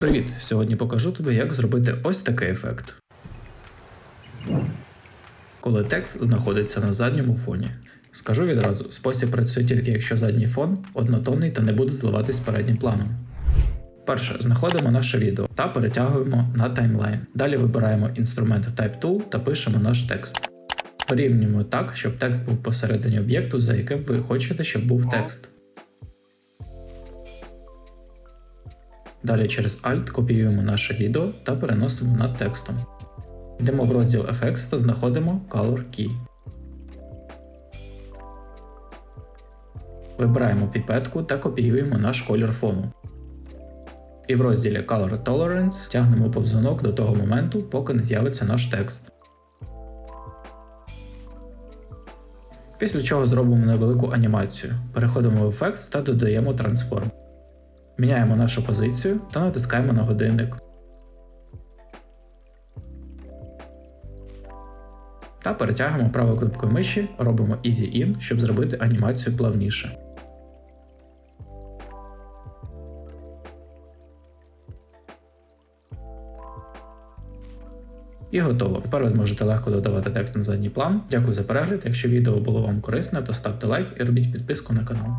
Привіт! Сьогодні покажу тобі, як зробити ось такий ефект. Коли текст знаходиться на задньому фоні. Скажу відразу, спосіб працює тільки якщо задній фон однотонний та не буде зливатись переднім планом. Перше, знаходимо наше відео та перетягуємо на таймлайн. Далі вибираємо інструмент Type Tool та пишемо наш текст. Порівнюємо так, щоб текст був посередині об'єкту, за яким ви хочете, щоб був текст. Далі через Alt копіюємо наше відео та переносимо над текстом. Йдемо в розділ Effects та знаходимо Color Key. Вибираємо піпетку та копіюємо наш колір фону. І в розділі Color Tolerance тягнемо повзунок до того моменту, поки не з'явиться наш текст. Після чого зробимо невелику анімацію. Переходимо в Effects та додаємо Transform. Міняємо нашу позицію та натискаємо на годинник. Та перетягуємо правою кнопкою миші, робимо Easy In, щоб зробити анімацію плавніше. І готово. Тепер ви зможете легко додавати текст на задній план. Дякую за перегляд. Якщо відео було вам корисне, то ставте лайк і робіть підписку на канал.